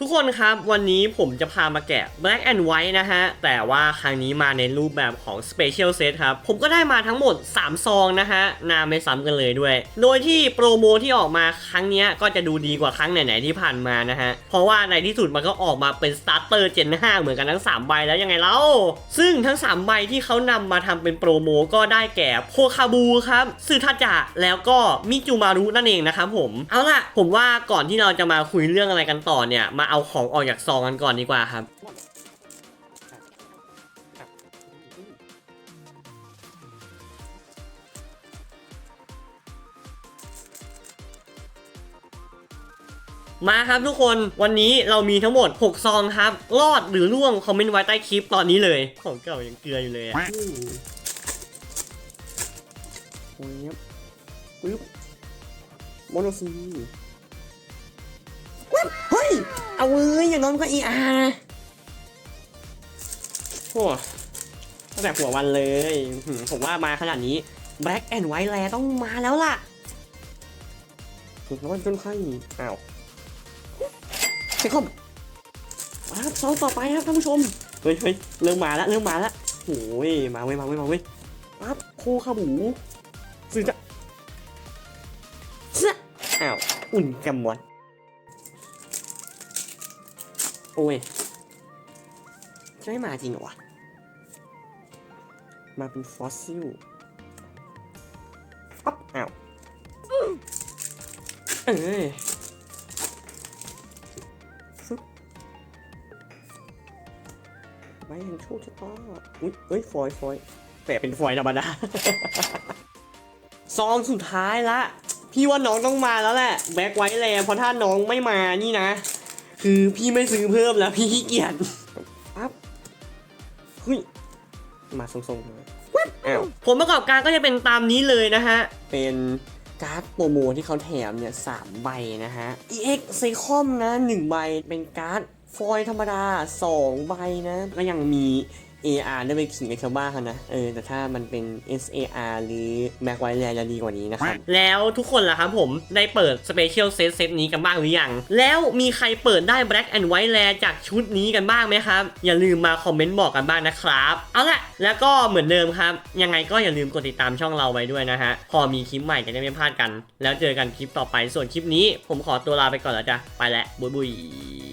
ทุกคนครับวันนี้ผมจะพามาแกะ Black and White นะฮะ แต่ว่าครั้งนี้มาในรูปแบบของ Special Set ครับ ผมก็ได้มาทั้งหมด 3 ซองนะฮะ นาไม่ซ้ำกันเลยด้วย โดยที่โปรโมที่ออกมาครั้งนี้ก็จะดูดีกว่าครั้งไหน ๆ ที่ผ่านมานะฮะ เพราะว่าในที่สุดมันก็ออกมาเป็น Starter Gen 5 เหมือนกันทั้ง 3 ใบแล้วยังไงเล่า ซึ่งทั้ง 3 ใบที่เขานำมาทำเป็นโปรโมก็ได้แก่โพคาบูครับซึทาจะแล้วก็มิจูมารุนั่นเองนะครับผมเอาล่ะผมว่าก่อนที่เราจะมาคุยเรื่องอะไรกันต่อเนี่ยมาเอาของออกจากซองกันก่อนดีกว่าครับ มาครับทุกคนวันนี้เรามีทั้งหมด 6 ซองครับ รอดหรือร่วงคอมเมนต์ไว้ใต้คลิปตอนนี้เลย ของเก่ายังเกลืออยู่เลยอะโอ้ยครับปึ๊บโมโนซี เฮ้ยเอาเว้ยอย่างน้อยมันก็อีอาร์โอ้ตั้งแต่หัววันเลยหืมผมว่ามาขนาดนี้ Black and White แลต้องมาแล้วล่ะน้อยจนไข้อ้าวเซคอมมาครับซองต่อไปครับท่านผู้ชม เฮ้ยเฮ้ยเริ่มมาแล้วเริ่มมาแล้วโอ้ยมาเว้ยมาเว้ยมาเว้ยปั๊บโคขาบูซื้อจะเสื้ออ้าว อุ่นกำมวน โอ้ยจะไม่มาจริงเหรอวะ มาเป็นฟอสซิลปั๊บอ้าวเอ้ยฟึบไว้ยังโชคชะตาอุ้ยเอ้ย ฟอยฟอยแต่เป็นฟอยธรรมดา ซองสุดท้ายละ พี่ว่าน้องต้องมาแล้วแหละ แบ็คไว้แลเพราะถ้าน้องไม่มานี่นะ คือพี่ไม่ซื้อเพิ่มแล้วพี่ขี้เกียจปั๊บเฮ้ยมาทรงๆเลยอ้าวผลประกอบการก็จะเป็นตามนี้เลยนะฮะ เป็นการ์ดโปรโมที่เขาแถมเนี่ยสามใบนะฮะ EX ไซคอมนะหนึ่งใบเป็นการ์ดฟอยล์ธรรมดาสองใบนะก็ยังมี AR ได้ไปขิงกับชาวบ้านเขานะเออแต่ถ้ามันเป็น SAR หรือ Mac ไวแลจะดีกว่านี้นะครับแล้วทุกคนล่ะครับผมได้เปิด Special Set เซตนี้กันบ้างหรือยัง แล้วมีใครเปิดได้ Black and White แลจากชุดนี้กันบ้างไหมครับ อย่าลืมมาคอมเมนต์บอกกันบ้างนะครับ เอาละแล้วก็เหมือนเดิมครับ ยังไงก็อย่าลืมกดติดตามช่องเราไว้ด้วยนะฮะพอมีคลิปใหม่จะได้ไม่พลาดกัน แล้วเจอกันคลิปต่อไปส่วนคลิปนี้ ผมขอตัวลาไปก่อนแล้วจ้ะไปแล้วบุยบุย